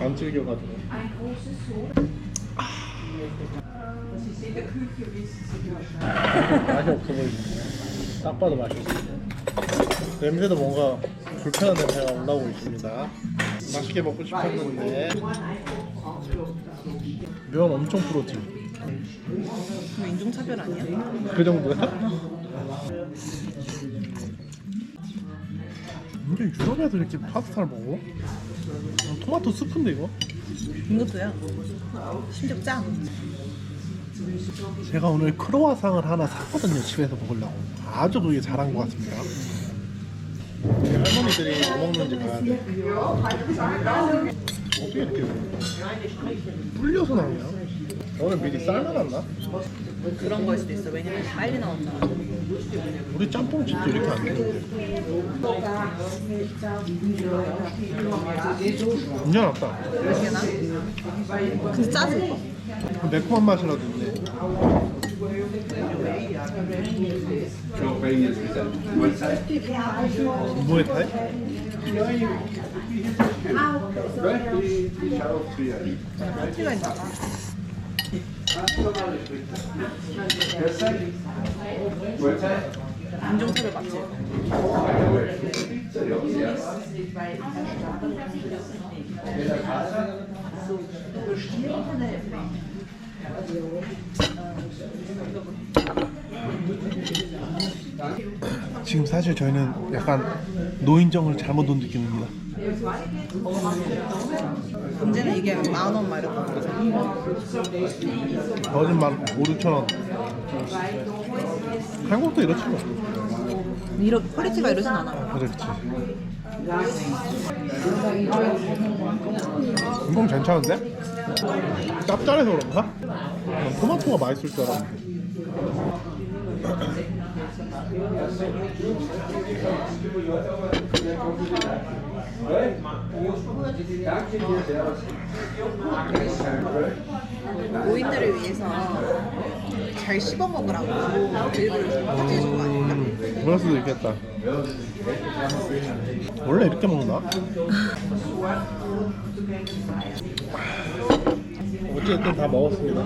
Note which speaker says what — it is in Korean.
Speaker 1: 안 질겨가지고. 맛이 없어 보이네. 딱 봐도 맛이 없어. 냄새도 뭔가 불편한 냄새가 올라오고 있습니다. 맛있게 먹고 싶었는데 면 엄청.
Speaker 2: 그거 인종차별 아니야?
Speaker 1: 그 정도야? 근데 유럽 애들 이렇게 파스타를 먹어? 어, 토마토 스프인데 이거?
Speaker 2: 이것도야. 심지어 짱.
Speaker 1: 제가 오늘 크로와상을 하나 샀거든요 집에서 먹으려고 아주 그게 잘한 것 같습니다 할머니들이 뭐 먹는지 봐야 돼 어떻게 이렇게 불려서 나오냐 오늘 미리 삶아놨나?
Speaker 2: 그런 거일 수도 있어. 왜냐면 빨리 나온다.
Speaker 1: 우리 짬뽕집도 이렇게 안 되는데
Speaker 2: 맛있게 나? 근데 짜지?
Speaker 1: 매콤한 맛이라도 있네 뭐에 타이?
Speaker 2: 파티가 있나 봐. 인종차별 맞지?
Speaker 1: 지금 사실 저희는 약간 노인정을 잘못 온 느낌입니다
Speaker 2: 문제는 이게 만원막 이렇게 거잖아.
Speaker 1: 거짓말 5, 6천 원 한국도 이렇지 뭐
Speaker 2: 이런 퀄리티가 이러진 않아.
Speaker 1: 그래 그치 이건 괜찮은데? 짭짤해서 그런가? 난 토마토가 맛있을 줄 알았는데
Speaker 2: 노인들을 위해서 잘 씹어 먹으라고 일부러 파티해 준 거 아닐까?
Speaker 1: 음, 그럴 수도 있겠다 원래 이렇게 먹나? 어쨌든 다 먹었습니다